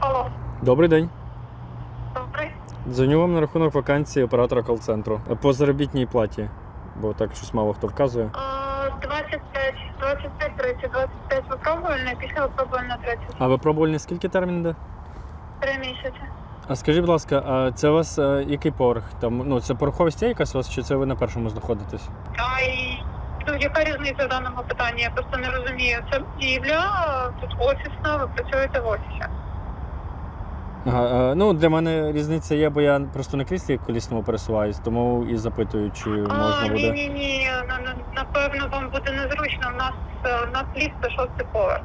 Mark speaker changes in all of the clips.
Speaker 1: Алло,
Speaker 2: Добрий день.
Speaker 1: добрий.
Speaker 2: Дзвоню вам на рахунок вакансії оператора кол-центру по заробітній платі, бо так щось мало хто вказує.
Speaker 1: А, 25, 25, 30, 25 випробувальне, після випробувальне 30.
Speaker 2: А випробувальний скільки термін йде?
Speaker 1: Три місяці.
Speaker 2: А скажіть, будь ласка, а це у вас е, який поверх? Там, ну, це пороховість є якась у вас, чи це ви на першому знаходитесь?
Speaker 1: А і ну, яка різниця в даному питанні? Я просто не розумію. Це будівля, тут офісна, ви працюєте в офісі.
Speaker 2: Ага, е, ну для мене різниця є, бо я просто на кріслі колісному пересуваюсь, тому і запитую, чи можна
Speaker 1: а, ні,
Speaker 2: буде.
Speaker 1: ні, ні. Напевно, вам буде незручно. У нас е, у нас ліфт це шостий поверх.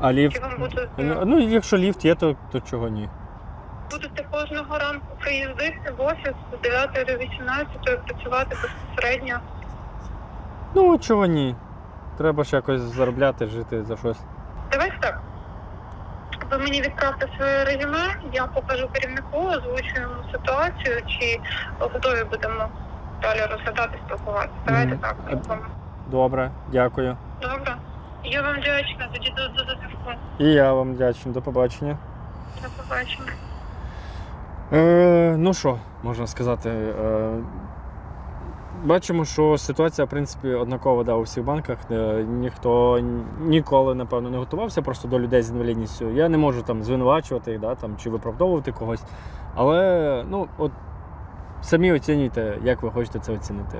Speaker 2: А ліфт?
Speaker 1: вам буде
Speaker 2: Ну, ну, якщо ліфт є, то, то чого ні?
Speaker 1: будете кожного ранку приїздити в офіс з 9 до 18 працювати безпосередньо.
Speaker 2: Ну, чого ні? Треба ж якось заробляти, жити за щось.
Speaker 1: Давайте так. Ви мені відправте своє резюме, я покажу керівнику, озвучуємо ситуацію, чи готові будемо далі розглядати, спілкуватися. Давайте так.
Speaker 2: А-
Speaker 1: зробимо.
Speaker 2: Добре, дякую.
Speaker 1: Добре. Я вам вдячна, тоді до, до зв'язку.
Speaker 2: І я вам вдячний. До побачення.
Speaker 1: До побачення.
Speaker 2: Е, ну що, можна сказати. Е, бачимо, що ситуація, в принципі, однакова да, у всіх банках. Е, ніхто ніколи, напевно, не готувався просто до людей з інвалідністю. Я не можу там звинувачувати їх да, там, чи виправдовувати когось. Але ну, от, самі оцінюйте, як ви хочете це оцінити.